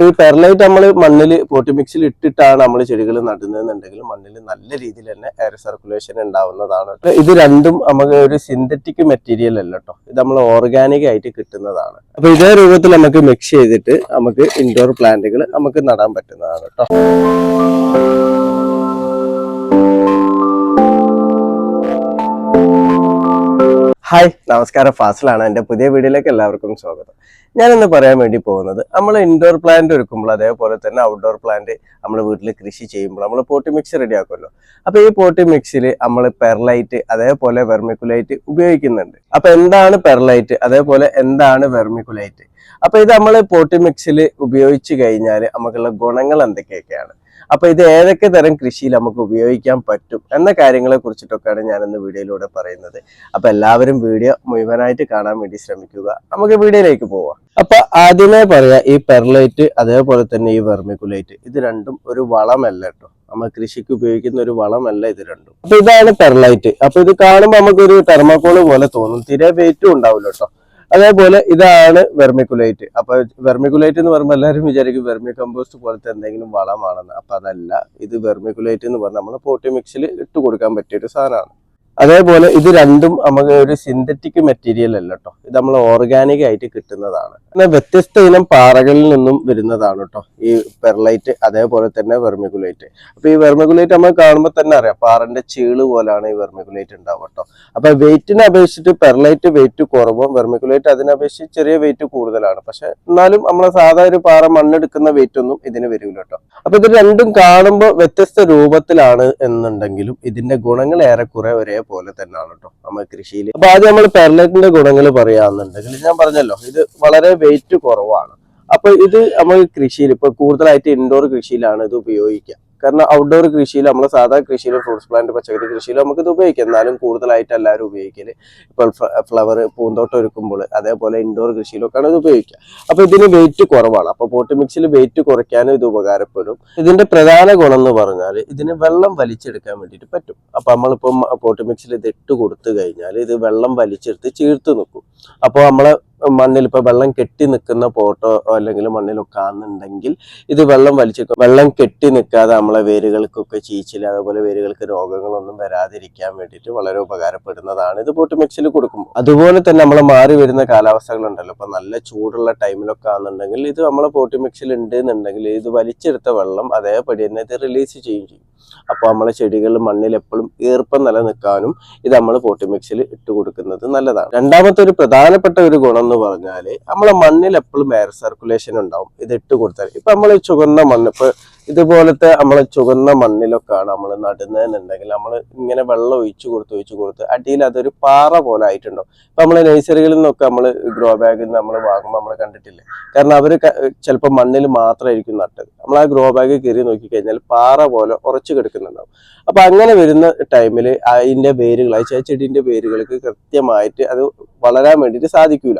ഈ പെർലൈറ്റ് നമ്മൾ മണ്ണിൽ പോട്ടി മിക്സിൽ ഇട്ടിട്ടാണ് നമ്മൾ ചെടികൾ നടുന്നതെന്നുണ്ടെങ്കിൽ മണ്ണിൽ നല്ല രീതിയിൽ തന്നെ എയർ സർക്കുലേഷൻ ഉണ്ടാവുന്നതാണ് ഇത് രണ്ടും നമുക്ക് ഒരു സിന്തറ്റിക് മെറ്റീരിയൽ അല്ല കേട്ടോ ഇത് നമ്മൾ ഓർഗാനിക് ആയിട്ട് കിട്ടുന്നതാണ്. അപ്പൊ ഇതേ രൂപത്തിൽ നമുക്ക് മിക്സ് ചെയ്തിട്ട് നമുക്ക് ഇൻഡോർ പ്ലാന്റുകൾ നമുക്ക് നടാൻ പറ്റുന്നതാണ് കേട്ടോ ഹായ് നമസ്കാരം. ഫാസിലാണ്. എന്റെ പുതിയ വീഡിയോയിലേക്ക് എല്ലാവർക്കും സ്വാഗതം. ഞാനിന്ന് പറയാൻ വേണ്ടി പോകുന്നത് നമ്മൾ ഇൻഡോർ പ്ലാന്റ് ഒരുക്കുമ്പോൾ അതേപോലെ തന്നെ ഔട്ട്ഡോർ പ്ലാന്റ് നമ്മൾ വീട്ടിൽ കൃഷി ചെയ്യുമ്പോൾ നമ്മൾ പോട്ടി മിക്സ് റെഡി ആക്കുമല്ലോ അപ്പോൾ ഈ പോട്ടി മിക്സിൽ നമ്മൾ പെർലൈറ്റ് അതേപോലെ വെർമിക്കുലൈറ്റ് ഉപയോഗിക്കുന്നുണ്ട്. അപ്പോൾ എന്താണ് പെർലൈറ്റ് അതേപോലെ എന്താണ് വെർമിക്കുലൈറ്റ് അപ്പോൾ ഇത് നമ്മൾ പോട്ടി മിക്സിൽ ഉപയോഗിച്ച് കഴിഞ്ഞാൽ നമുക്കുള്ള ഗുണങ്ങൾ എന്തൊക്കെയൊക്കെയാണ്? അപ്പൊ ഇത് ഏതൊക്കെ തരം കൃഷിയിൽ നമുക്ക് ഉപയോഗിക്കാൻ പറ്റും എന്ന കാര്യങ്ങളെ കുറിച്ചിട്ടൊക്കെയാണ് ഞാൻ ഇന്ന് വീഡിയോയിലൂടെ പറയുന്നത്. അപ്പൊ എല്ലാവരും വീഡിയോ മുഴുവനായിട്ട് കാണാൻ വേണ്ടി ശ്രമിക്കുക. നമുക്ക് വീഡിയോയിലേക്ക് പോവാം. അപ്പൊ ആദ്യമേ പറയാ ഈ പെർലൈറ്റ് അതേപോലെ തന്നെ ഈ വെർമിക്കുലൈറ്റ് ഇത് രണ്ടും ഒരു വളമല്ല കേട്ടോ. നമ്മൾ കൃഷിക്ക് ഉപയോഗിക്കുന്ന ഒരു വളമല്ല ഇത് രണ്ടും. അപ്പൊ ഇതാണ് പെർലൈറ്റ്. അപ്പൊ ഇത് കാണുമ്പോൾ നമുക്കൊരു തെർമോക്കോൾ പോലെ തോന്നും. തീരെ വെയിറ്റും ഉണ്ടാവില്ല കേട്ടോ. അതേപോലെ ഇതാണ് വെർമിക്കുലൈറ്റ് അപ്പൊ വെർമിക്കുലൈറ്റ് എന്ന് പറയുമ്പോൾ എല്ലാവരും വിചാരിക്കും വെർമി കമ്പോസ്റ്റ് പോലത്തെ എന്തെങ്കിലും വളമാണെന്ന് അപ്പൊ അതല്ല ഇത് വെർമിക്കുലൈറ്റ് എന്ന് പറഞ്ഞാൽ നമ്മൾ പോട്ടി മിക്സിൽ ഇട്ട് കൊടുക്കാൻ പറ്റിയ ഒരു സാധനമാണ്. അതേപോലെ ഇത് രണ്ടും നമുക്ക് ഒരു സിന്തറ്റിക് മെറ്റീരിയൽ അല്ല കേട്ടോ ഇത് നമ്മൾ ഓർഗാനിക് ആയിട്ട് കിട്ടുന്നതാണ്. എന്നാൽ വ്യത്യസ്ത ഇനം പാറകളിൽ നിന്നും വരുന്നതാണ് കേട്ടോ ഈ പെർലൈറ്റ് അതേപോലെ തന്നെ വെർമിക്കുലേറ്റ് അപ്പൊ ഈ വെർമിക്കുലേറ്റ് നമ്മൾ കാണുമ്പോൾ തന്നെ അറിയാം പാറന്റെ ചീൾ പോലാണ് ഈ വെർമിക്കുലേറ്റ് ഉണ്ടാവുക കേട്ടോ അപ്പൊ വെയിറ്റിനെ അപേക്ഷിച്ചിട്ട് പെർലൈറ്റ് വെയിറ്റ് കുറവും വെർമിക്കുലേറ്റ് അതിനെ അപേക്ഷിച്ച് ചെറിയ വെയിറ്റ് കൂടുതലാണ്. പക്ഷെ എന്നാലും നമ്മളെ സാധാ ഒരു പാറ മണ്ണെടുക്കുന്ന വെയിറ്റ് ഒന്നും ഇതിന് വരില്ല കേട്ടോ അപ്പൊ ഇത് രണ്ടും കാണുമ്പോൾ വ്യത്യസ്ത രൂപത്തിലാണ് എന്നുണ്ടെങ്കിലും ഇതിന്റെ ഗുണങ്ങൾ ഏറെക്കുറെ ഒരേപോലെ തന്നെയാണ് കേട്ടോ നമ്മൾ കൃഷിയിൽ അപ്പൊ ആദ്യം നമ്മൾ പെർലറ്റിന്റെ ഗുണങ്ങൾ പറയാന്നുണ്ടെങ്കിൽ ഞാൻ പറഞ്ഞല്ലോ ഇത് വളരെ വെയിറ്റ് കുറവാണ്. അപ്പൊ ഇത് നമ്മൾ കൃഷിയിൽ ഇപ്പൊ കൂടുതലായിട്ട് ഇൻഡോർ കൃഷിയിലാണ് ഇത് ഉപയോഗിക്കുക കാരണം ഔട്ട്ഡോർ കൃഷിയിൽ നമ്മൾ സാധാ കൃഷിയിൽ ഫ്രൂട്ട്സ് പ്ലാന്റ് പച്ചക്കറി കൃഷിയിൽ ഇത് ഉപയോഗിക്കാം. എന്നാലും കൂടുതലായിട്ട് എല്ലാവരും ഉപയോഗിക്കൽ ഇപ്പോൾ ഫ്ലവർ പൂന്തോട്ടം ഒരുക്കുമ്പോൾ അതേപോലെ ഇൻഡോർ കൃഷിയിലൊക്കെയാണ് ഇത് ഉപയോഗിക്കുക. അപ്പോൾ ഇതിന് വെയിറ്റ് കുറവാണ്. അപ്പോൾ പോട്ട് മിക്സിൽ വെയിറ്റ് കുറയ്ക്കാനും ഇത് ഉപകാരപ്പെടും. ഇതിന്റെ പ്രധാന ഗുണം എന്ന് പറഞ്ഞാൽ ഇതിന് വെള്ളം വലിച്ചെടുക്കാൻ വേണ്ടിയിട്ട് പറ്റും. അപ്പൊ നമ്മളിപ്പം പോട്ട് മിക്സിൽ ഇത് ഇട്ട് കൊടുത്തു കഴിഞ്ഞാൽ ഇത് വെള്ളം വലിച്ചെടുത്ത് ചീർത്ത് നിൽക്കും. അപ്പോൾ നമ്മളെ മണ്ണിൽ ഇപ്പൊ വെള്ളം കെട്ടി നിൽക്കുന്ന പോട്ടോ അല്ലെങ്കിൽ മണ്ണിലൊക്കെ ആണെന്നുണ്ടെങ്കിൽ ഇത് വെള്ളം വലിച്ചു വെള്ളം കെട്ടി നിൽക്കാതെ നമ്മളെ വേരുകൾക്കൊക്കെ ചീച്ചിൽ അതുപോലെ വേരുകൾക്ക് രോഗങ്ങളൊന്നും വരാതിരിക്കാൻ വേണ്ടിയിട്ട് വളരെ ഉപകാരപ്പെടുന്നതാണ് ഇത് പോട്ട് മിക്സിൽ കൊടുക്കുമ്പോൾ. അതുപോലെ തന്നെ നമ്മൾ മാറി വരുന്ന കാലാവസ്ഥകളുണ്ടല്ലോ. ഇപ്പൊ നല്ല ചൂടുള്ള ടൈമിലൊക്കെ ആണെന്നുണ്ടെങ്കിൽ ഇത് നമ്മളെ പോട്ട് മിക്സിൽ ഉണ്ട് എന്നുണ്ടെങ്കിൽ ഇത് വലിച്ചെടുത്ത വെള്ളം അതേപടി തന്നെ ഇത് റിലീസ് ചെയ്യും ചെയ്യും. അപ്പോൾ നമ്മളെ ചെടികൾ മണ്ണിൽ എപ്പോഴും ഈർപ്പം നിലനിൽക്കാനും ഇത് നമ്മൾ പോട്ടി മിക്സിൽ ഇട്ട് കൊടുക്കുന്നത് നല്ലതാണ്. രണ്ടാമത്തെ ഒരു പ്രധാനപ്പെട്ട ഒരു ഗുണം എന്ന് പറഞ്ഞാൽ നമ്മളെ മണ്ണിൽ എപ്പോഴും എയർ സർക്കുലേഷൻ ഉണ്ടാവും. ഇത് ഇട്ട് കൊടുത്താൽ ഇപ്പൊ നമ്മൾ ചുവന്ന മണ്ണ് ഇപ്പൊ ഇതുപോലത്തെ നമ്മളെ ചുവന്ന മണ്ണിലൊക്കെയാണ് നമ്മൾ നടുന്നതെന്നുണ്ടെങ്കിൽ നമ്മൾ ഇങ്ങനെ വെള്ളം ഒഴിച്ചു കൊടുത്ത് ഒഴിച്ചു കൊടുത്ത് അടിയിൽ അതൊരു പാറ പോലെ ആയിട്ടുണ്ടാവും. ഇപ്പൊ നമ്മളെ നഴ്സറികളിൽ നിന്നൊക്കെ നമ്മൾ ഗ്രോ ബാഗിൽ നമ്മൾ വാങ്ങുമ്പോൾ നമ്മൾ കണ്ടിട്ടില്ലേ? കാരണം അവർ ചിലപ്പോൾ മണ്ണിൽ മാത്രമായിരിക്കും നട്ടത്. നമ്മൾ ആ ഗ്രോ ബാഗ് കയറി നോക്കിക്കഴിഞ്ഞാൽ പാറ പോലെ ഉറച്ചു കിടക്കുന്നുണ്ടാവും. അപ്പൊ അങ്ങനെ വരുന്ന ടൈമിൽ അതിന്റെ വേരുകൾ ആ ചെടിന്റെ വേരുകൾക്ക് കൃത്യമായിട്ട് അത് വളരാൻ വേണ്ടിയിട്ട് സാധിക്കൂല.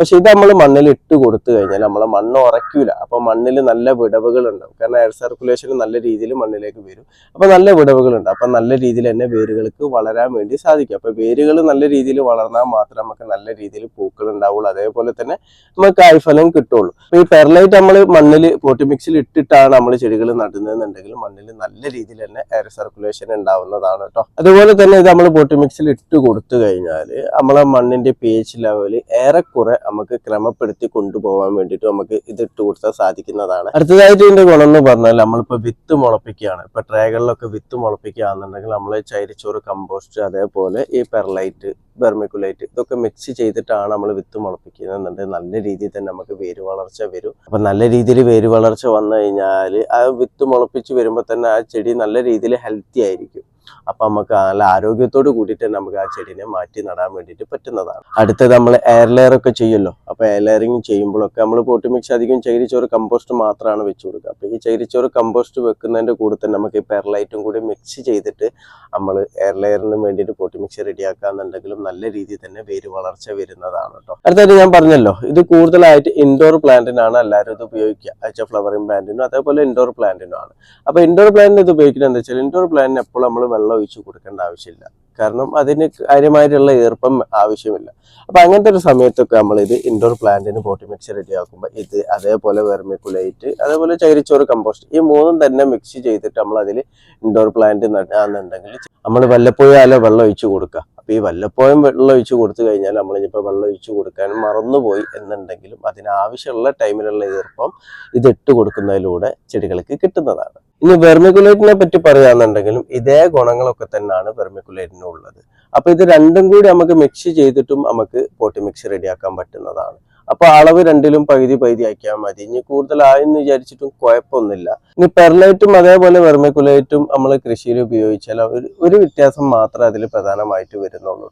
പക്ഷെ ഇത് നമ്മൾ മണ്ണിൽ ഇട്ട് കൊടുത്തു കഴിഞ്ഞാൽ നമ്മളെ മണ്ണ് ഉറയ്ക്കൂല. അപ്പൊ മണ്ണിൽ നല്ല വിടവുകൾ ഉണ്ടാവും കാരണം എയർ സർക്കുലേഷൻ നല്ല രീതിയിൽ മണ്ണിലേക്ക് വരും. അപ്പൊ നല്ല വിടവുകൾ ഉണ്ട് അപ്പൊ നല്ല രീതിയിൽ തന്നെ വേരുകൾക്ക് വളരാൻ വേണ്ടി സാധിക്കും. അപ്പൊ വേരുകൾ നല്ല രീതിയിൽ വളർന്നാൽ മാത്രമേ നമുക്ക് നല്ല രീതിയിൽ പൂക്കൾ ഉണ്ടാവുള്ളൂ. അതേപോലെ തന്നെ നമുക്ക് കായ്ഫലം കിട്ടുള്ളൂ. അപ്പൊ ഈ പെർലൈറ്റ് നമ്മൾ മണ്ണിൽ പോട്ടി മിക്സിൽ ഇട്ടിട്ടാണ് നമ്മൾ ചെടികൾ നടുന്നതെന്നുണ്ടെങ്കിൽ മണ്ണിൽ നല്ല രീതിയിൽ തന്നെ എയർ സർക്കുലേഷൻ ഉണ്ടാവുന്നതാണ് കേട്ടോ. അതുപോലെ തന്നെ ഇത് നമ്മൾ പോട്ടി മിക്സിൽ ഇട്ട് കൊടുത്തു കഴിഞ്ഞാൽ നമ്മളെ മണ്ണിന്റെ പി എച്ച് ലെവൽ ഏറെക്കുറെ നമുക്ക് ക്രമപ്പെടുത്തി കൊണ്ടുപോകാൻ വേണ്ടിയിട്ട് നമുക്ക് ഇത് ഇട്ട് കൊടുത്താൽ സാധിക്കുന്നതാണ്. അടുത്തതായിട്ട് ഇതിന്റെ ഗുണം എന്ന് പറഞ്ഞാൽ നമ്മളിപ്പോ വിത്ത് മുളപ്പിക്കുകയാണ്. ഇപ്പൊ ട്രേകളിലൊക്കെ വിത്ത് മുളപ്പിക്കുകയാണെന്നുണ്ടെങ്കിൽ നമ്മൾ ചൈരിച്ചോറ് കമ്പോസ്റ്റ് അതേപോലെ ഈ പെർലൈറ്റ് ബെർമിക്കുലൈറ്റ് ഇതൊക്കെ മിക്സ് ചെയ്തിട്ടാണ് നമ്മൾ വിത്ത് മുളപ്പിക്കുന്നുണ്ട് നല്ല രീതിയിൽ തന്നെ നമുക്ക് വേര് വളർച്ച വരും. അപ്പൊ നല്ല രീതിയിൽ വേര് വളർച്ച വന്നു കഴിഞ്ഞാൽ ആ വിത്ത് മുളപ്പിച്ച് വരുമ്പോൾ തന്നെ ആ ചെടി നല്ല രീതിയിൽ ഹെൽത്തി ആയിരിക്കും. അപ്പൊ നമുക്ക് നല്ല ആരോഗ്യത്തോട് കൂടിയിട്ട് നമുക്ക് ആ ചെടിനെ മാറ്റി നടാൻ വേണ്ടിയിട്ട് പറ്റുന്നതാണ്. അടുത്തത് നമ്മൾ എയർ ലെയർ ഒക്കെ ചെയ്യുമല്ലോ. അപ്പോൾ എയർ ലെയറിങ് ചെയ്യുമ്പോഴൊക്കെ നമ്മൾ പോട്ടി മിക്സ് അധികം ചകിരിച്ചോറ് കമ്പോസ്റ്റ് മാത്രമാണ് വെച്ച് കൊടുക്കുക. അപ്പൊ ഈ ചകിരിച്ചോറ് കമ്പോസ്റ്റ് വെക്കുന്നതിന്റെ കൂടെ തന്നെ നമുക്ക് ഈ പെർലൈറ്റും കൂടി മിക്സ് ചെയ്തിട്ട് നമ്മൾ എയർ ലെയറിന് വേണ്ടിയിട്ട് പോട്ടി മിക്സ് റെഡിയാക്കാന്നുണ്ടെങ്കിലും നല്ല രീതിയിൽ തന്നെ വേര് വളർച്ച വരുന്നതാണ് കേട്ടോ. അടുത്തായിട്ട് ഞാൻ പറഞ്ഞല്ലോ ഇത് കൂടുതലായിട്ട് ഇൻഡോർ പ്ലാന്റിനാണ് എല്ലാവരും ഇത് ഉപയോഗിക്കുക. അയച്ച ഫ്ലവറിംഗ് പ്ലാന്റിനും അതേപോലെ ഇൻഡോർ പ്ലാന്റിനും ആണ് അപ്പോൾ ഇൻഡോർ പ്ലാന്റിന് ഇത് ഉപയോഗിക്കുന്നത് എന്താ വെച്ചാൽ ഇൻഡോർ പ്ലാന്റിന് എപ്പോഴും നമ്മൾ വെള്ളം ഒഴിച്ചു കൊടുക്കേണ്ട ആവശ്യമില്ല. കാരണം അതിന് കാര്യമായിട്ടുള്ള ഈർപ്പം ആവശ്യമില്ല. അപ്പൊ അങ്ങനത്തെ ഒരു സമയത്തൊക്കെ നമ്മൾ ഇത് ഇൻഡോർ പ്ലാന്റിന് പോട്ടി മിക്സ് റെഡി ആക്കുമ്പോൾ ഇത് അതേപോലെ വെർമിക്കുലൈറ്റ് അതേപോലെ ചകിരിച്ചോറ് കമ്പോസ്റ്റ് ഈ മൂന്നും തന്നെ മിക്സ് ചെയ്തിട്ട് നമ്മൾ അതിൽ ഇൻഡോർ പ്ലാന്റ് നടന്നുണ്ടെങ്കിൽ നമ്മൾ വല്ലപ്പോഴും അല്ല വെള്ളം ഒഴിച്ചു കൊടുക്കുക അപ്പൊ ഈ വല്ലപ്പോഴും വെള്ളം ഒഴിച്ചു കൊടുത്തു കഴിഞ്ഞാൽ നമ്മൾ ഇനിയിപ്പോൾ വെള്ളം ഒഴിച്ചു കൊടുക്കാൻ മറന്നുപോയി എന്നുണ്ടെങ്കിലും അതിനാവശ്യമുള്ള ടൈമിലുള്ള ഈർപ്പം ഇതിട്ട് കൊടുക്കുന്നതിലൂടെ ചെടികൾക്ക് കിട്ടുന്നതാണ്. ഇനി വെർമിക്കുലേറ്റിനെ പറ്റി പറയുകയാണെന്നുണ്ടെങ്കിലും ഇതേ ഗുണങ്ങളൊക്കെ തന്നെയാണ് വെർമിക്കുലേറ്റിനും ഉള്ളത്. അപ്പൊ ഇത് രണ്ടും കൂടി നമുക്ക് മിക്സ് ചെയ്തിട്ടും നമുക്ക് പോട്ടി മിക്സ് റെഡിയാക്കാൻ പറ്റുന്നതാണ്. അപ്പൊ അളവ് രണ്ടിലും പകുതി പകുതി ആക്കിയാൽ മതി. ഇനി കൂടുതലായെന്ന് വിചാരിച്ചിട്ടും കുഴപ്പമൊന്നുമില്ല. ഇനി പെർലൈറ്റും അതേപോലെ വെർമിക്കുലേറ്റും നമ്മൾ കൃഷിയിൽ ഉപയോഗിച്ചാൽ ഒരു ഒരു വ്യത്യാസം മാത്രമേ അതിൽ പ്രധാനമായിട്ട് വരുന്നുള്ളൂ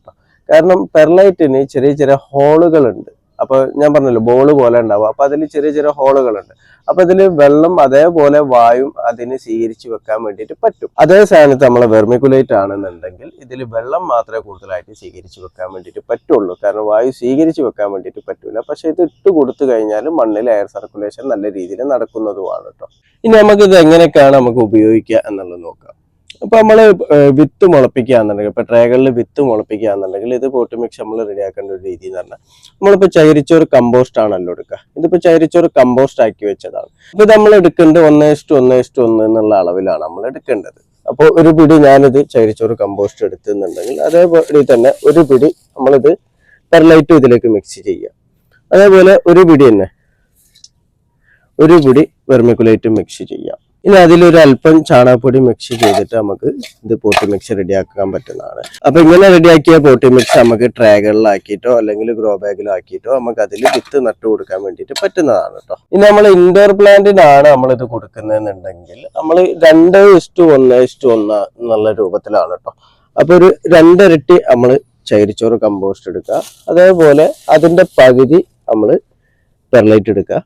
കാരണം പെർലൈറ്റിന് ചെറിയ ചെറിയ ഹോളുകളുണ്ട് അപ്പൊ ഞാൻ പറഞ്ഞല്ലോ ബോൾ പോലെ ഉണ്ടാവും അപ്പൊ അതിൽ ചെറിയ ചെറിയ ഹോളുകളുണ്ട് അപ്പൊ ഇതിൽ വെള്ളം അതേപോലെ വായും അതിന് സ്വീകരിച്ച് വെക്കാൻ വേണ്ടിയിട്ട് പറ്റും. അതേ സ്ഥാനത്ത് നമ്മൾ വെർമിക്കുലേറ്റ് ആണെന്നുണ്ടെങ്കിൽ ഇതിൽ വെള്ളം മാത്രമേ കൂടുതലായിട്ട് സ്വീകരിച്ച് വെക്കാൻ വേണ്ടിയിട്ട് പറ്റുള്ളൂ. കാരണം വായു സ്വീകരിച്ച് വെക്കാൻ വേണ്ടിയിട്ട് പറ്റൂല. പക്ഷെ ഇത് ഇട്ട് കൊടുത്തു കഴിഞ്ഞാൽ മണ്ണിൽ എയർ സർക്കുലേഷൻ നല്ല രീതിയിൽ നടക്കുന്നതുമാണ് കേട്ടോ ഇനി നമുക്ക് ഇത് എങ്ങനെയൊക്കെയാണ് നമുക്ക് ഉപയോഗിക്കുക എന്നുള്ളത് നോക്കാം. അപ്പൊ നമ്മൾ വിത്ത് മുളപ്പിക്കുക എന്നുണ്ടെങ്കിൽ ഇപ്പൊ ട്രേകളിൽ വിത്ത് മുളപ്പിക്കുക എന്നുണ്ടെങ്കിൽ ഇത് പോട്ട് മിക്സ് നമ്മൾ റെഡിയാക്കേണ്ട ഒരു രീതി എന്ന് പറഞ്ഞാൽ നമ്മളിപ്പോ ചൈരിച്ചോറ് കമ്പോസ്റ്റ് ആണല്ലോ എടുക്കുക. ഇതിപ്പോ ചൈരിച്ചോറ് കമ്പോസ്റ്റ് ആക്കി വെച്ചതാണ്. ഇപ്പൊ നമ്മൾ എടുക്കേണ്ടത് ഒന്ന് ഇഷ്ടം ഒന്ന് ഇഷ്ടം ഒന്ന് എന്നുള്ള അളവിലാണ് നമ്മൾ എടുക്കേണ്ടത്. അപ്പോൾ ഒരു പിടി ഞാനിത് ചൈരിച്ചോറ് കമ്പോസ്റ്റ് എടുത്തുന്നുണ്ടെങ്കിൽ അതേപോലെ തന്നെ ഒരു പിടി നമ്മളിത് പെർലൈറ്റും ഇതിലേക്ക് മിക്സ് ചെയ്യുക. അതേപോലെ ഒരു പിടി തന്നെ ഒരു പിടി വെർമിക്കുലേറ്റും മിക്സ് ചെയ്യാം ഇനി അതിലൊരു അല്പം ചാണകപ്പൊടി മിക്സ് ചെയ്തിട്ട് നമുക്ക് ഇത് പോട്ടി മിക്സ് റെഡിയാക്കാൻ പറ്റുന്നതാണ്. അപ്പൊ ഇങ്ങനെ റെഡിയാക്കിയ പോട്ടി മിക്സ് നമുക്ക് ട്രാഗറിലാക്കിയിട്ടോ അല്ലെങ്കിൽ ഗ്രോ ബാഗിലാക്കിയിട്ടോ നമുക്ക് അതിൽ വിത്ത് നട്ടു കൊടുക്കാൻ വേണ്ടിയിട്ട് പറ്റുന്നതാണ് കേട്ടോ ഇനി നമ്മൾ ഇൻഡോർ പ്ലാന്റിനാണ് നമ്മൾ ഇത് കൊടുക്കുന്നതെന്നുണ്ടെങ്കിൽ നമ്മൾ രണ്ട് ഇഷ്ടു ഒന്ന് ഇഷ്ടു ഒന്ന് എന്നുള്ള രൂപത്തിലാണ് കേട്ടോ അപ്പൊ ഒരു രണ്ടിരട്ടി നമ്മൾ ചൈരിച്ചോറ് കമ്പോസ്റ്റ് എടുക്കുക. അതേപോലെ അതിന്റെ പകുതി നമ്മൾ പെർലൈറ്റ് എടുക്കുക.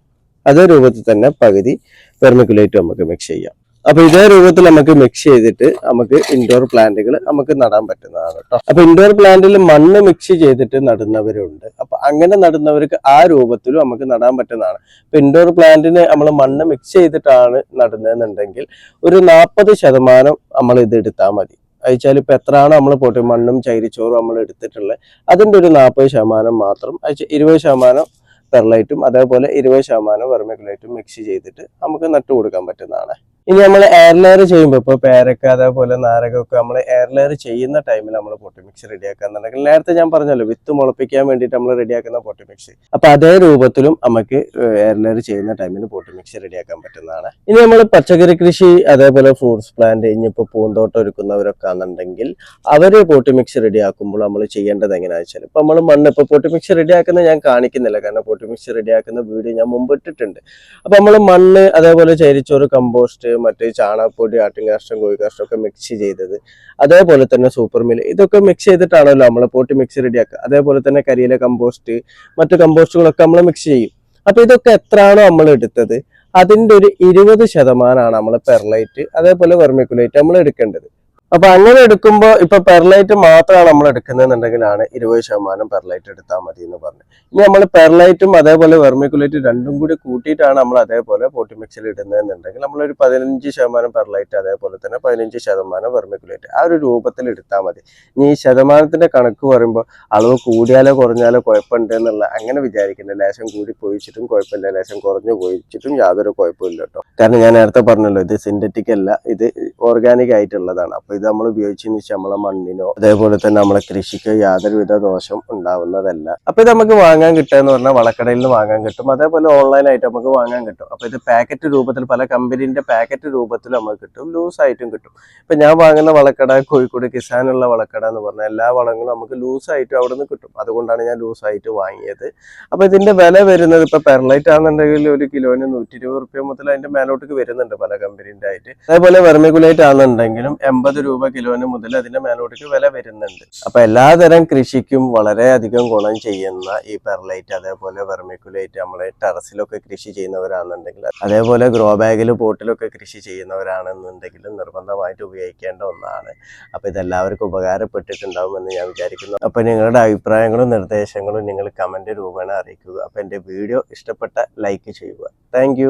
അതേ രൂപത്തിൽ തന്നെ പകുതി പെർമിക്കുലേറ്റ് നമുക്ക് മിക്സ് ചെയ്യാം. അപ്പൊ ഇതേ രൂപത്തിൽ നമുക്ക് മിക്സ് ചെയ്തിട്ട് നമുക്ക് ഇൻഡോർ പ്ലാന്റുകൾ നമുക്ക് നടാൻ പറ്റുന്നതാണ് കേട്ടോ അപ്പൊ ഇൻഡോർ പ്ലാന്റിൽ മണ്ണ് മിക്സ് ചെയ്തിട്ട് നടുന്നവരുണ്ട്. അപ്പൊ അങ്ങനെ നടുന്നവർക്ക് ആ രൂപത്തിലും നമുക്ക് നടാൻ പറ്റുന്നതാണ്. അപ്പൊ ഇൻഡോർ പ്ലാന്റിന് നമ്മൾ മണ്ണ് മിക്സ് ചെയ്തിട്ടാണ് നടുന്നതെന്നുണ്ടെങ്കിൽ ഒരു നാൽപ്പത് ശതമാനം നമ്മൾ ഇത് എടുത്താൽ മതി. അയച്ചാൽ ഇപ്പൊ എത്രയാണ് നമ്മൾ പോട്ടെ മണ്ണും ചൈരിച്ചോറും നമ്മൾ എടുത്തിട്ടുള്ളത്. അതിന്റെ ഒരു നാൽപ്പത് ശതമാനം മാത്രം അയച്ച ഇരുപത് ശതമാനം പെർലൈറ്റും അതേപോലെ ഇരുപത് ശതമാനം വെർമിക്കുലൈറ്റും മിക്സ് ചെയ്തിട്ട് നമുക്ക് നട്ടു കൊടുക്കാൻ പറ്റുന്നതാണ്. ഇനി നമ്മൾ എയർ ലെയർ ചെയ്യുമ്പോൾ ഇപ്പോൾ പേരക്ക അതേപോലെ നാരകമൊക്കെ നമ്മൾ എയർ ലെയർ ചെയ്യുന്ന ടൈമിൽ നമ്മൾ പൊട്ടി മിക്സ് റെഡിയാക്കാന്നുണ്ടെങ്കിൽ നേരത്തെ ഞാൻ പറഞ്ഞല്ലോ വിത്ത് മുളപ്പിക്കാൻ വേണ്ടിയിട്ട് നമ്മൾ റെഡിയാക്കുന്ന പൊട്ടി മിക്സ് അപ്പൊ അതേ രൂപത്തിലും നമുക്ക് എയർ ലെയർ ചെയ്യുന്ന ടൈമിൽ പൊട്ടി മിക്സ് റെഡിയാക്കാൻ പറ്റുന്നതാണ്. ഇനി നമ്മൾ പച്ചക്കറി കൃഷി അതേപോലെ ഫ്രൂട്ട്സ് പ്ലാന്റ് ഇനിയിപ്പോൾ പൂന്തോട്ടം ഒരുക്കുന്നവരൊക്കെ ആണെന്നുണ്ടെങ്കിൽ അവർ പോട്ടി മിക്സ് റെഡിയാക്കുമ്പോൾ നമ്മൾ ചെയ്യേണ്ടത് എങ്ങനെയാണെന്ന് വെച്ചാൽ ഇപ്പൊ നമ്മൾ മണ്ണ് ഇപ്പൊ പൊട്ടി മിക്സ് റെഡിയാക്കുന്നത് ഞാൻ കാണിക്കുന്നില്ല. കാരണം പൊട്ടി മിക്സ് റെഡിയാക്കുന്ന വീഡിയോ ഞാൻ മുമ്പ് ഇട്ടിട്ടുണ്ട്. അപ്പൊ നമ്മൾ മണ്ണ് അതേപോലെ ചരിച്ചോറ് കമ്പോസ്റ്റ് മറ്റേ ചാണകപ്പൊടി ആട്ടിൻകാഷ്ടം കോഴിക്കാഷ്ടം ഒക്കെ മിക്സ് ചെയ്തത്. അതേപോലെ തന്നെ സൂപ്പർ മിൽ ഇതൊക്കെ മിക്സ് ചെയ്തിട്ടാണല്ലോ നമ്മൾ പോട്ടി മിക്സ് റെഡിയാക്കുക അതേപോലെ തന്നെ കരിയിലെ കമ്പോസ്റ്റ് മറ്റു കമ്പോസ്റ്റുകളൊക്കെ നമ്മൾ മിക്സ് ചെയ്യും. അപ്പൊ ഇതൊക്കെ എത്രയാണോ നമ്മൾ എടുത്തത്? അതിന്റെ ഒരു ഇരുപത് ശതമാനമാണ് നമ്മൾ പെർലൈറ്റ് അതേപോലെ വെർമിക്കുലൈറ്റ് നമ്മൾ എടുക്കേണ്ടത്. അപ്പൊ അങ്ങനെ എടുക്കുമ്പോൾ ഇപ്പൊ പെർലൈറ്റ് മാത്രമാണ് നമ്മൾ എടുക്കുന്നതെന്നുണ്ടെങ്കിലാണ് ഇരുപത് ശതമാനം പെർലൈറ്റ് എടുത്താൽ മതി എന്ന് പറഞ്ഞു ഇനി നമ്മൾ പെർലൈറ്റും അതേപോലെ വെർമിക്കുലേറ്റ് രണ്ടും കൂടി കൂട്ടിയിട്ടാണ് നമ്മൾ അതേപോലെ പോട്ടി മിക്സിൽ ഇടുന്നതെന്നുണ്ടെങ്കിൽ നമ്മളൊരു പതിനഞ്ച് ശതമാനം പെർലൈറ്റ് അതേപോലെ തന്നെ പതിനഞ്ച് ശതമാനം വെർമിക്കുലേറ്റ് ആ ഒരു രൂപത്തിൽ എടുത്താൽ മതി. ഇനി ഈ ശതമാനത്തിന്റെ കണക്ക് പറയുമ്പോൾ അളവ് കൂടിയാലോ കുറഞ്ഞാലോ കുഴപ്പമുണ്ട് എന്നുള്ള അങ്ങനെ വിചാരിക്കുന്നത് ലേശം കൂടി പോയിച്ചിട്ടും കുഴപ്പമില്ല. ലേശം കുറഞ്ഞു പോയിച്ചിട്ടും യാതൊരു കുഴപ്പമില്ല കേട്ടോ. കാരണം ഞാൻ നേരത്തെ പറഞ്ഞല്ലോ ഇത് സിന്തറ്റിക് അല്ല ഇത് ഓർഗാനിക് ആയിട്ടുള്ളതാണ്. അപ്പൊ ഇത് നമ്മൾ ഉപയോഗിച്ചതിന് ശേഷം നമ്മളെ മണ്ണിനോ അതേപോലെ തന്നെ നമ്മളെ കൃഷിക്ക് യാതൊരുവിധ ദോഷം ഉണ്ടാവുന്നതല്ല. അപ്പൊ ഇത് നമുക്ക് വാങ്ങാൻ കിട്ടുക എന്ന് പറഞ്ഞാൽ വളക്കടയിൽ നിന്ന് വാങ്ങാൻ കിട്ടും. അതേപോലെ ഓൺലൈൻ ആയിട്ട് നമുക്ക് വാങ്ങാൻ കിട്ടും. അപ്പൊ ഇത് പാക്കറ്റ് രൂപത്തിൽ പല കമ്പനീന്റെ പാക്കറ്റ് രൂപത്തിൽ നമുക്ക് കിട്ടും. ലൂസ് ആയിട്ടും കിട്ടും. ഇപ്പൊ ഞാൻ വാങ്ങുന്ന വളക്കട കോഴിക്കോട് കിസാനുള്ള വളക്കട എന്ന് പറഞ്ഞാൽ എല്ലാ വളങ്ങളും നമുക്ക് ലൂസ് ആയിട്ടും അവിടെ നിന്ന് കിട്ടും. അതുകൊണ്ടാണ് ഞാൻ ലൂസ് ആയിട്ട് വാങ്ങിയത്. അപ്പൊ ഇതിന്റെ വില വരുന്നത് ഇപ്പൊ പെർലൈറ്റ് ആണെന്നുണ്ടെങ്കിൽ ഒരു കിലോന് നൂറ്റി ഇരുപത് റുപ്യ മുതൽ അതിന്റെ മേലോട്ടേക്ക് വരുന്നുണ്ട് പല കമ്പനീന്റെ ആയിട്ട്. അതേപോലെ വെർമിക്കുലേറ്റ് ആണെന്നുണ്ടെങ്കിലും എൺപത് രൂപ കിലോന് മുതൽ അതിന്റെ മേലോട്ടേക്ക് വില വരുന്നുണ്ട്. അപ്പൊ എല്ലാതരം കൃഷിക്കും വളരെ അധികം ഗുണം ചെയ്യുന്ന ഈ പെർലൈറ്റ് അതേപോലെ വെർമിക്കുലൈറ്റ് നമ്മളെ ടെറസിലൊക്കെ കൃഷി ചെയ്യുന്നവരാണെന്നുണ്ടെങ്കിൽ അതേപോലെ ഗ്രോ ബാഗിൽ പോട്ടിലൊക്കെ കൃഷി ചെയ്യുന്നവരാണെന്നുണ്ടെങ്കിലും നിർബന്ധമായിട്ട് ഉപയോഗിക്കേണ്ട ഒന്നാണ്. അപ്പൊ ഇതെല്ലാവർക്കും ഉപകാരപ്പെട്ടിട്ടുണ്ടാവുമെന്ന് ഞാൻ വിചാരിക്കുന്നു. അപ്പൊ നിങ്ങളുടെ അഭിപ്രായങ്ങളും നിർദ്ദേശങ്ങളും നിങ്ങൾ കമന്റ് രൂപേണ അറിയിക്കുക. അപ്പൊ എന്റെ വീഡിയോ ഇഷ്ടപ്പെട്ട ലൈക്ക് ചെയ്യുക. താങ്ക്